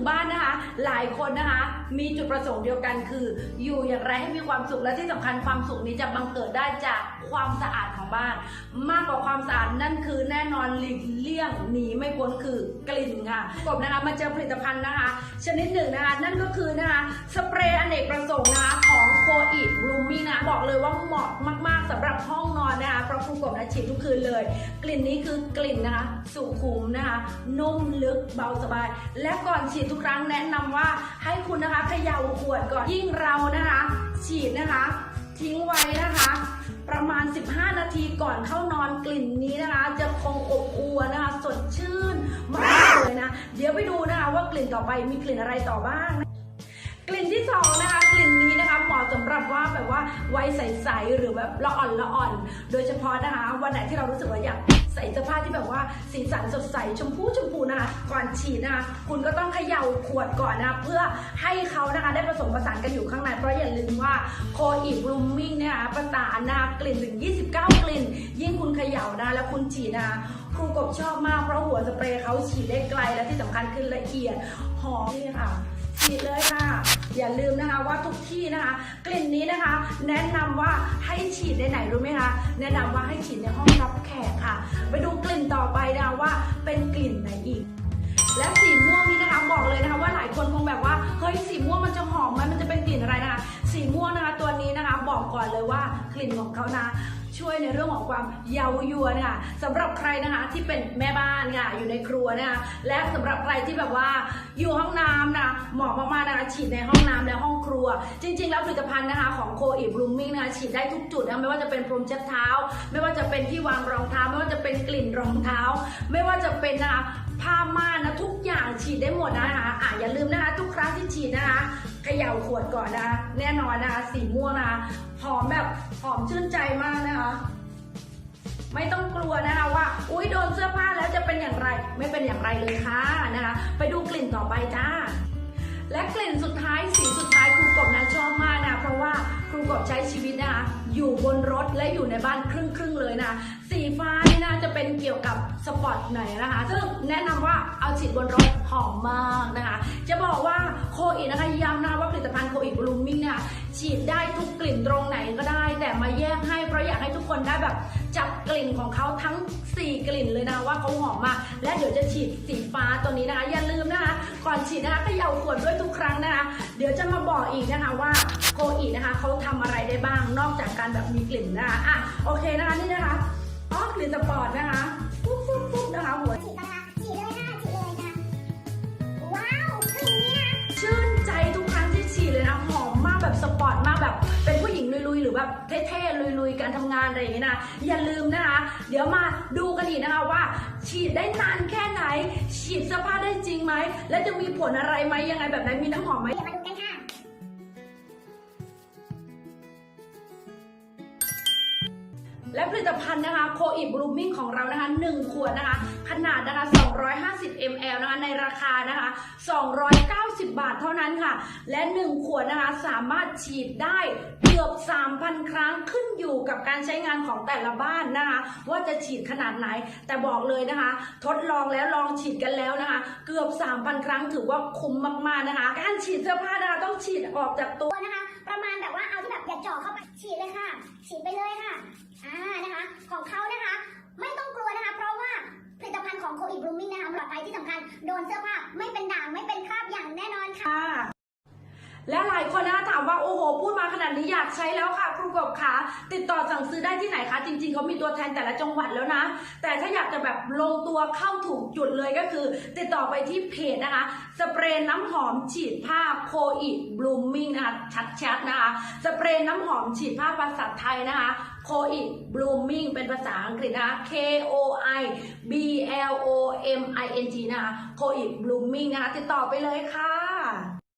งบ้านนะคะ หลายคนนะคะ มีจุดประสงค์เดียวกันคือ อยู่อย่างไรให้มีความสุขและที่สำคัญความสุขนี้จะบังเกิดได้จากความสะอาดของ บ้าน มากกว่าความสะอาดนั่นคือแน่นอนหลีกเลี่ยงหนีไม่พ้นคือกลิ่นค่ะกบนะคะมาเจอผลิตภัณฑ์นะคะ ชนิดหนึ่งนะคะนั่นก็คือนะคะสเปรย์อเนกประสงค์นะคะของโคอีบลูมี่นะบอกเลยว่าเหมาะมาก ๆสำหรับห้องนอนนะคะเพราะครูกบนะฉีดทุกคืนเลย กลิ่นนี้คือกลิ่นนะคะ สุขุมนะคะนุ่มลึกเบาสบาย และก่อนฉีดทุกครั้งแนะนำว่าให้คุณนะคะเขย่าขวดก่อนยิ่งเรานะคะ ฉีดนะคะ ทิ้งไว้นะคะ ประมาณ 15 นาทีก่อนเข้านอนกลิ่นนี้นะคะ จะคงอบอวลนะคะ สดชื่นมากเลยนะ เดี๋ยวไปดูนะคะว่ากลิ่นต่อไปมีกลิ่นอะไรต่อบ้างกลิ่นที่สองนะคะกลิ่นนี้นะคะเหมาะสำหรับว่าแบบว่าวัยใสๆหรือแบบละอ่อนละอ่อน โดยเฉพาะนะคะ วันไหนที่เรารู้สึกว่าอยาก ใส่เสื้อผ้าที่แบบว่าสีสันสดใสชมพูชมพูนะคะก่อนฉีดนะคะคุณก็ต้องเขย่าขวดก่อนนะคะเพื่อให้เขานะคะได้ผสมผสานกันอยู่ข้างในเพราะอย่าลืมว่าโคอีบลูมมิ่งเนี่ยนะคะประสานนะคะกลิ่นถึง 29 กลิ่น ยิ่งคุณเขย่านะแล้วคุณฉีดนะคะครูกบชอบมากเพราะหัวสเปรย์เขาฉีดได้ไกลและที่สำคัญคือละเอียดหอมนี่ค่ะฉีดเลยค่ะ อย่าลืมนะคะว่าทุกที่นะคะ กลิ่นนี้นะคะ แนะนำว่าให้ฉีดในไหนรู้ไหมคะแนะนำว่าให้ฉีดในห้องรับแขก บอกก่อนเลยว่ากลิ่นของเขานะช่วยในเรื่องของความเยาวยวนค่ะสำหรับใครนะคะที่เป็นแม่บ้านค่ะอยู่ในครัวนะคะและสำหรับใครที่แบบว่าอยู่ห้องน้ำนะเหมาะมากๆนะคะฉีดในห้องน้ำและห้องครัว จริง ๆ แล้วผลิตภัณฑ์นะคะของโคอีบลูมิ่งนะคะฉีดได้ทุกจุดนะไม่ว่าจะเป็นพรมเช็ดเท้า ไม่ว่าจะเป็นที่วางรองเท้า ไม่ว่าจะเป็นกลิ่นรองเท้า ไม่ว่าจะเป็นนะคะผ้าม่านนะทุก ฉีดได้หมดนะคะอะอย่าลืมนะคะ ทุกครั้งที่ฉีดนะคะเขย่าขวดก่อนนะคะแน่นอนนะคะสีม่วงนะคะหอมแบบหอมชื่นใจมากนะคะไม่ต้องกลัวนะคะว่า อุ้ยโดนเสื้อผ้าแล้วจะเป็นอย่างไร ไม่เป็นอย่างไรเลยค่ะนะคะ ไปดูกลิ่นต่อไปจ้า และกลิ่นสุดท้ายสีสุดท้ายครูกบนะชอบมากนะเพราะว่าครูกบใช้ชีวิตนะคะอยู่บนรถและอยู่ในบ้านครึ่งครึ่งๆเลยนะสีฟ เป็นเกี่ยวกับสปอร์ตหนนะคะ ซึ่งแนะนำว่าเอาฉีดบนรถหอมมากนะคะ จะบอกว่าโคอีนะคะย้ำนะว่าผลิตภัณฑ์โคอีบลูมิ่งเนี่ยฉีดได้ทุกกลิ่นตรงไหนก็ได้ แต่มาแยกให้เพราะอยากให้ทุกคนได้แบบจับกลิ่นของเขาทั้ง 4 กลิ่นเลยนะคะว่าเขาหอมมาก และเดี๋ยวจะฉีดสีฟ้าตัวนี้นะคะ อย่าลืมนะคะ ก่อนฉีดนะคะเขย่าขวดด้วยทุกครั้งนะคะ เดี๋ยวจะมาบอกอีกนะคะว่าโคอีนะคะเขาทำอะไรได้บ้างนอกจากการแบบมีกลิ่นนะคะอะโอเคนะคะนี่นะคะ อ๋อกลิ่นสปอร์ตนะคะปุ๊บปุ๊บปุ๊บนะคะหัวฉีดนะคะฉีดเลยค่ะฉีดเลยค่ะว้าวกลิ่นนี้นะชื่นใจทุกครั้งที่ฉีดเลยนะหอมมากแบบสปอร์ตมากแบบเป็นผู้หญิงลุยๆหรือแบบเท่ๆลุยๆการทำงานอะไรอย่างนี้นะอย่าลืมนะคะ เดี๋ยวมาดูกันอีกนะคะว่า ฉีดได้นานแค่ไหน ฉีดเสื้อผ้าได้จริงไหมและจะมีผลอะไรไหมยังไงแบบไหนมีน้ำหอมไหม ผลิตภัณฑ์นะคะโคอิบลูมิ่งของเรานะคะ1ขวดนะคะ ขนาดนะคะ250 ml นะคะในราคานะคะ 290 บาทเท่านั้นค่ะ และ 1 ขวดนะคะสามารถฉีดได้เกือบ 3,000 ครั้งขึ้นอยู่กับการใช้งานของแต่ละบ้านนะคะ ว่าจะฉีดขนาดไหน แต่บอกเลยนะคะ ทดลองแล้วลองฉีดกันแล้วนะคะ เกือบ 3,000 ครั้งถือว่าคุ้มมากๆนะคะ การฉีดเสื้อผ้านะคะต้องฉีดออกจากตัวนะคะ ประมาณแบบว่าเอาที่แบบอย่าจ่อเข้าไปฉีดเลยค่ะ ฉีดไปเลยค่ะอ่านะคะ ของเขานะคะ ไม่ต้องกลัวนะคะ เพราะว่าผลิตภัณฑ์ของโคอิบลูมิ่งนะคะปลอดภัยที่สำคัญโดนเสื้อผ้าไม่เป็นด่างไม่เป็น และหลายคนนะถามว่าโอ้โหพูดมาขนาดนี้อยากใช้แล้วค่ะ ครูกบคะติดต่อสั่งซื้อได้ที่ไหนคะ จริงๆเขามีตัวแทนแต่ละจังหวัดแล้วนะ แต่ถ้าอยากจะแบบลงตัวเข้าถูกจุดเลยก็คือ ติดต่อไปที่เพจนะคะ สเปรย์น้ำหอมฉีดผ้าโคอีบลูมมิ่งนะคะชัดๆนะคะ สเปรย์น้ำหอมฉีดผ้าภาษาไทยนะคะโคอีบลูมมิ่งเป็นภาษาอังกฤษนะคะ K O I B L O M I N G นะคะโคอีบลูมิ่งนะคะติดต่อไปเลยค่ะ